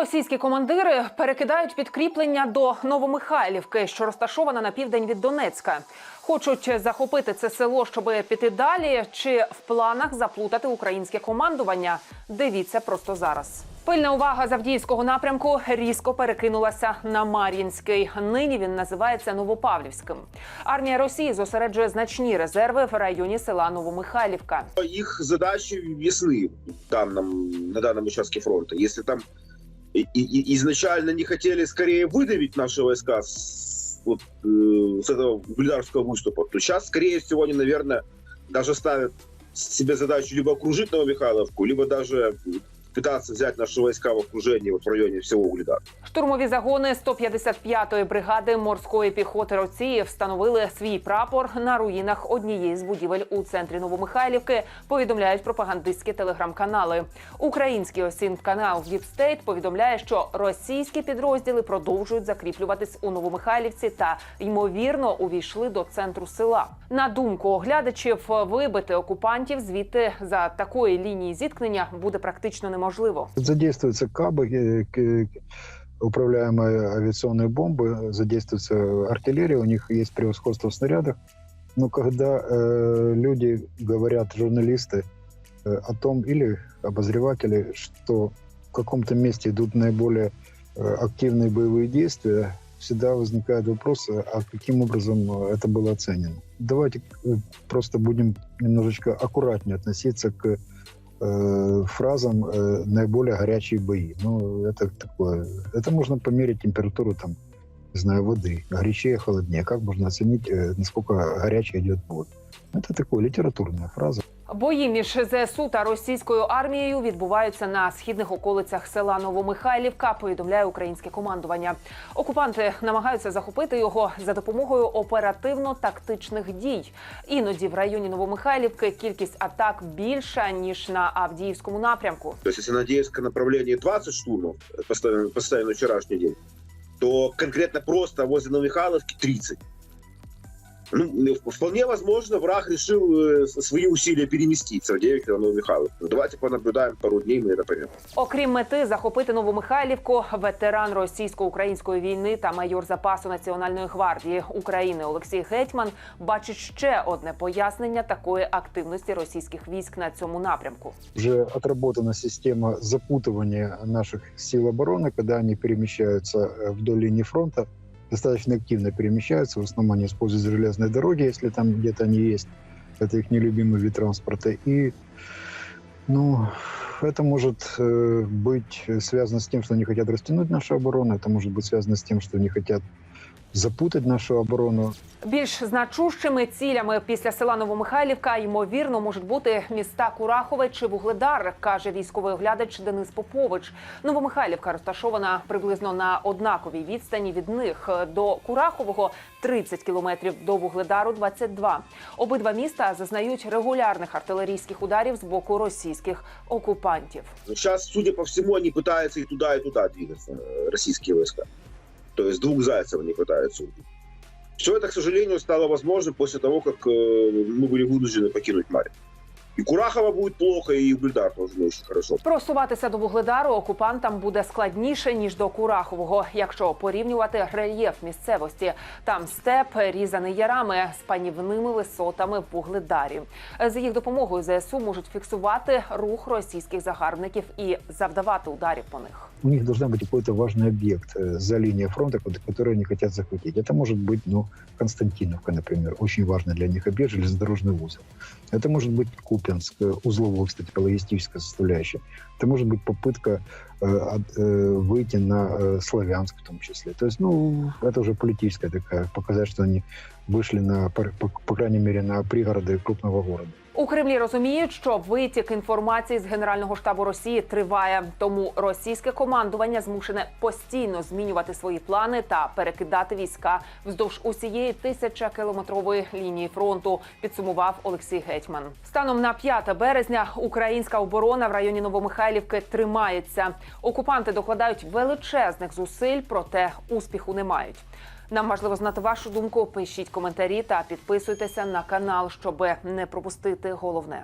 Російські командири перекидають підкріплення до Новомихайлівки, що розташована на південь від Донецька. Хочуть захопити це село, щоб піти далі. Чи в планах заплутати українське командування? Дивіться просто зараз. Пильна увага з Авдіївського напрямку різко перекинулася на Мар'їнський. Нині він називається Новопавлівським. Армія Росії зосереджує значні резерви в районі села Новомихайлівка. их задачи весны в данном, на данном участке фронта. Если там и- и- изначально не хотели скорее выдавить наши войска с, вот, э, с этого Гульдарского выступа, то сейчас, скорее всего, они, наверное, даже ставят себе задачу либо окружить Новомихайловку, либо даже пытаться взять наши войска в окружение вот в районе всего Угледара. Штурмові загони 155-ї бригади морської піхоти Росії встановили свій прапор на руїнах однієї з будівель у центрі Новомихайлівки. Повідомляють пропагандистські телеграм-канали. Український осін канал Діпстейт повідомляє, що російські підрозділи продовжують закріплюватись у Новомихайлівці та ймовірно увійшли до центру села. На думку оглядачів, вибити окупантів звідти за такої лінії зіткнення буде практично неможливо. Задействуются кабы, э, к- управляемые авиационные бомбы, задействуется артиллерия, у них есть превосходство в снарядах. Но когда э, люди говорят, журналисты, э, о том, или обозреватели, что в каком-то месте идут наиболее э, активные боевые действия, всегда возникает вопрос, а каким образом э, это было оценено. Давайте э, просто будем немножечко аккуратнее относиться к э, фразам э, наиболее горячие бои. Ну, это такое. Это можно померить температуру там, не знаю, воды. Горячее, холоднее. Как можно оценить, э, насколько горячий идет бой? Это такое литературная фраза. Бої між ЗСУ та російською армією відбуваються на східних околицях села Новомихайлівка. Повідомляє українське командування. Окупанти намагаються захопити його за допомогою оперативно-тактичних дій. Іноді в районі Новомихайлівки кількість атак більша ніж на Авдіївському напрямку. То есть, если на Адеевское направление 20 штурмов, поставим, поставим на вчерашний день, то конкретно просто возле Новомихайловки 30. Ну, вполне возможно, враг решил э, свои усилия переместить с Авдеевки на Новомихайловку. Ну, давайте понаблюдаем пару дней, мы это поймем. Окрім мети захопити Новомихайлівку, ветеран російсько-української війни та майор запасу Національної гвардії України Олексій Гетьман бачить ще одне пояснення такої активності російських військ на цьому напрямку. Уже отработана система запутывания наших сил обороны, когда они перемещаются э, вдоль линии фронта, Достаточно активно перемещаются. В основном они используют железные дороги, если там где-то они есть. Это их нелюбимый вид транспорта. И, ну, это может э, быть связано с тем, что они хотят растянуть нашу оборону. Это может быть связано с тем, что они хотят запутать нашу оборону. Більш значущими цілями після села Новомихайлівка ймовірно можуть бути міста Курахове чи Вугледар, каже військовий оглядач Денис Попович. Новомихайлівка розташована приблизно на однаковій відстані від них. До Курахового 30 кілометрів, до Вугледару 22. Обидва міста зазнають регулярних артилерійських ударів з боку російських окупантів. Сейчас, судя по всему, они пытаются и туда, и туда двигаться, э, российские войска. То есть двух зайцев они пытаются убить. Все это, к сожалению, стало возможным после того, как э, мы были вынуждены покинуть Марь. И Курахова будет плохо, и Гульдар тоже не очень хорошо. Просуватися до Вугледару окупантам буде складніше ніж до Курахового, якщо порівнювати рельєф місцевості. Там степ різаний ярами з панівними висотами в Вугледарі. З їх допомогою ЗСУ можуть фіксувати рух російських загарбників і завдавати ударів по них. У них должна быть какой-то важный объект э, за линией фронта, кот- который они хотят захватить. Это может быть, ну, Константиновка, например, очень важный для них объект, железнодорожный узел. Это может быть Купенск, э, узловой, кстати, по логистической составляющей. Это может быть попытка э, выйти на Славянск в том числе. То есть, ну, это уже политическая такая, показать, что они вышли на, по- по крайней мере, на пригороды крупного города. У Кремлі розуміють, що витік інформації з Генерального штабу Росії триває. Тому російське командування змушене постійно змінювати свої плани та перекидати війська вздовж усієї тисячакілометрової лінії фронту. Підсумував Олексій Гетьман. Станом на 5 березня українська оборона в районі Новомихайлівки тримається. Окупанти докладають величезних зусиль, проте успіху не мають. Нам важливо знати вашу думку. Пишіть коментарі та підписуйтеся на канал, щоб не пропустити головне.